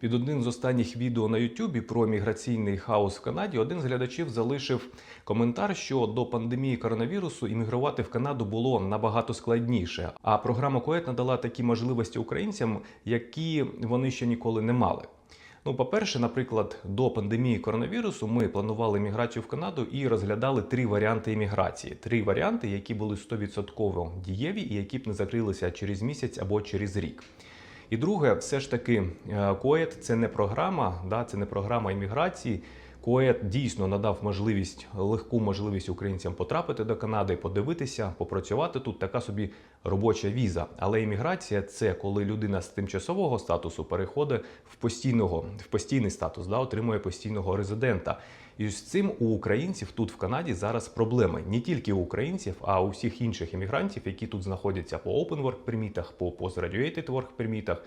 Під одним з останніх відео на Ютубі про міграційний хаос в Канаді один з глядачів залишив коментар, що до пандемії коронавірусу іммігрувати в Канаду було набагато складніше. А програма КОЕТ надала такі можливості українцям, які вони ще ніколи не мали. Ну, по-перше, наприклад, до пандемії коронавірусу ми планували міграцію в Канаду і розглядали три варіанти імміграції. Три варіанти, які були 100% дієві і які б не закрилися через місяць або через рік. І друге, все ж таки, КОЕД це не програма, да, це не програма імміграції. КОЕТ дійсно надав можливість легку можливість українцям потрапити до Канади, подивитися, попрацювати тут. Така собі робоча віза. Але імміграція це коли людина з тимчасового статусу переходить в постійного в постійний статус, да, отримує постійного резидента. І з цим у українців тут в Канаді зараз проблеми не тільки у українців, а у всіх інших іммігрантів, які тут знаходяться по open work пермітах, по postgraduated work пермітах.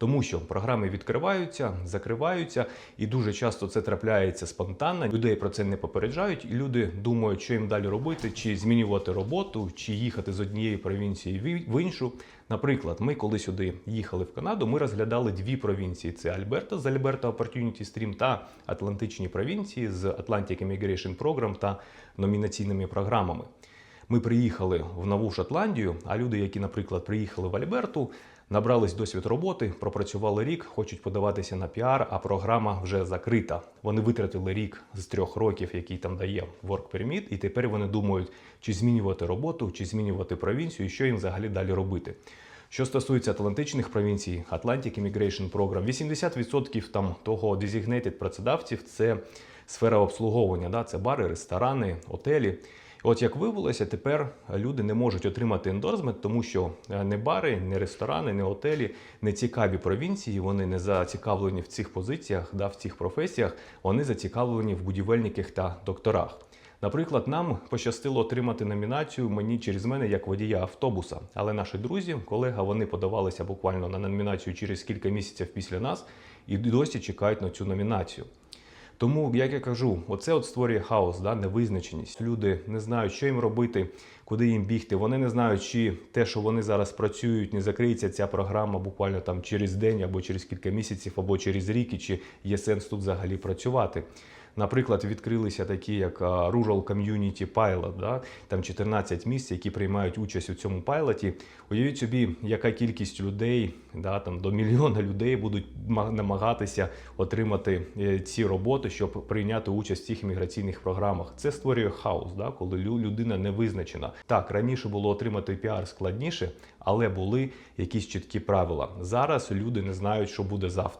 Тому що програми відкриваються, закриваються, і дуже часто це трапляється спонтанно. Людей про це не попереджають, і люди думають, що їм далі робити, чи змінювати роботу, чи їхати з однієї провінції в- іншу. Наприклад, ми коли сюди їхали в Канаду, ми розглядали дві провінції: це Альберта з Альберта Opportunity Stream та Атлантичні провінції з Atlantic Immigration Program та номінаційними програмами. Ми приїхали в Нову Шотландію, а люди, які, наприклад, приїхали в Альберту, набрались досвід роботи, пропрацювали рік, хочуть подаватися на піар, а програма вже закрита. Вони витратили рік з трьох років, який там дає Work Permit, і тепер вони думають, чи змінювати роботу, чи змінювати провінцію, і що їм взагалі далі робити. Що стосується атлантичних провінцій, Atlantic Immigration Program, 80% там того designated працедавців це сфера обслуговування, да? це бари, ресторани, отелі. От як виявилося, тепер люди не можуть отримати ендорсмент, тому що не бари, не ресторани, не отелі, не цікаві провінції. Вони не зацікавлені в цих позиціях, да, в цих професіях. Вони зацікавлені в будівельниках та докторах. Наприклад, нам пощастило отримати номінацію мені через мене як водія автобуса. Але наші друзі, колега, вони подавалися буквально на номінацію через кілька місяців після нас і досі чекають на цю номінацію. Тому, як я кажу, оце от створює хаос, да, невизначеність. Люди не знають, що їм робити, куди їм бігти. Вони не знають, чи те, що вони зараз працюють, не закриється ця програма буквально там через день або через кілька місяців, або через рік, і чи є сенс тут взагалі працювати. Наприклад, відкрилися такі, як Rural Community Pilot, да? там 14 місць, які приймають участь у цьому пайлоті. Уявіть собі, яка кількість людей, да, там, до мільйона людей будуть намагатися отримати е, ці роботи, щоб прийняти участь в цих імміграційних програмах. Це створює хаос, да? коли лю- людина не визначена. Так, раніше було отримати піар складніше, але були якісь чіткі правила. Зараз люди не знають, що буде завтра.